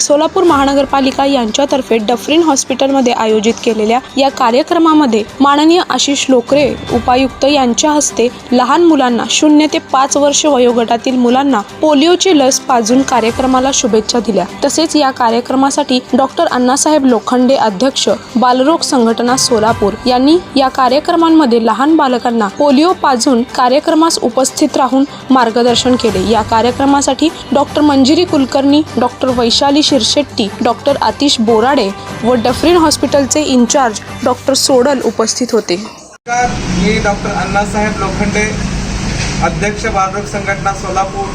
सोलापूर महानगरपालिका यांच्यातर्फे डफरीन हॉस्पिटलमध्ये आयोजित केलेल्या या कार्यक्रमामध्ये माननीय आशिष लोकरे उपायुक्त यांच्या हस्ते लहान मुलांना शून्य ते पाच वर्ष वयोगटातील मुलांना पोलिओची लस पाजून कार्यक्रमाला शुभेच्छा दिल्या. तसेच या कार्यक्रमासाठी डॉक्टर अण्णासाहेब लोखंडे अध्यक्ष बालरोग संघटना सोलापूर यांनी या कार्यक्रमांमध्ये लहान बालकांना पोलिओ पाजून कार्यक्रमास उपस्थित राहून मार्गदर्शन केले. या कार्यक्रमासाठी doctor Manjiri Kulkarni doctor Vaishali Shirshetti doctor Atish Borade व डफरीन हॉस्पिटलचे इन्चार्ज डॉक्टर सोडल उपस्थित होते. मी डॉक्टर अण्णासाहेब लोखंडे अध्यक्ष बालरोग संघटना सोलापूर.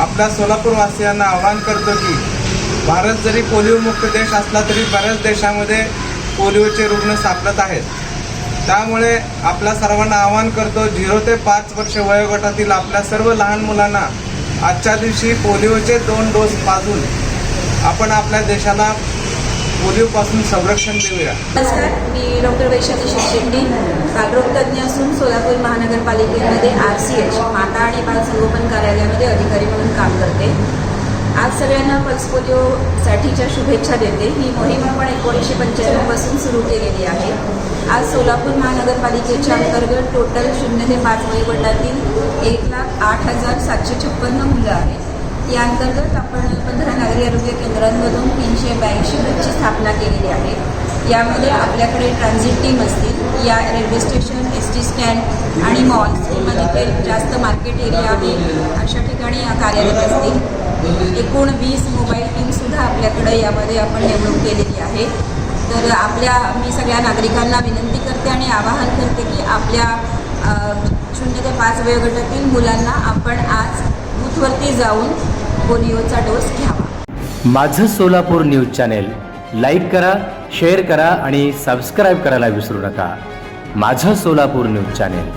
आपल्या सोलापूरवासियांना आवाहन करतो की भारत जरी पोलिओमुक्त देश असला तरी बऱ्याच देशामध्ये पोलिओचे रुग्ण सापडत आहेत. त्यामुळे आपल्या सर्वांना आवाहन करतो झिरो ते पाच वर्ष वयोगटातील आपल्या सर्व लहान मुलांना आजच्या दिवशी पोलिओचे दोन डोस पाजून आपण आपल्या देशाला पोलिओपासून संरक्षण देऊया. नमस्कार मी डॉक्टर वैशाली शिरशेट्टी बालरोग तज्ज्ञ असून सोलापूर महानगरपालिकेमध्ये आर सी एच माता आणि बाल संगोपन कार्यालयामध्ये अधिकारी म्हणून काम करते. आज सगळ्यांना पल्स पोलिओसाठीच्या शुभेच्छा देते. ही मोहीम आपण एकोणीसशे पंच्याण्णवपासून सुरू केलेली आहे. आज सोलापूर महानगरपालिकेच्या अंतर्गत टोटल शून्य ते पाच वयोगटातील एक लाख आठ हजार सातशे छप्पन्न मुलं आहेत. या अंतर्गत आपण पंधरा नागरी आरोग्य केंद्रांमधून तीनशे ब्याऐंशी बेडची स्थापना केलेली आहे. यामध्ये आपल्याकडे ट्रान्झिट टीम असतील या railway station S T stand आणि मॉल्स किंवा जिथे जास्त मार्केट एरिया आहे. अशा ठिकाणी या कार्यरत असतील. एकूण वीस मोबाईल टीमसुद्धा आपल्याकडे यामध्ये आपण नेमणूक केलेली आहे. तर आपल्या मी सगळ्या नागरिकांना विनंती करते आणि आवाहन करते की आपल्या शून्य ते पाच वयोगटातील मुलांना आपण आज बूथवरती जाऊन पोलिओचा डोस घ्यावा. माझं सोलापूर न्यूज चॅनेल लाईक करा शेअर करा आणि सबस्क्राईब करायला विसरू नका. माझं सोलापूर न्यूज चॅनेल.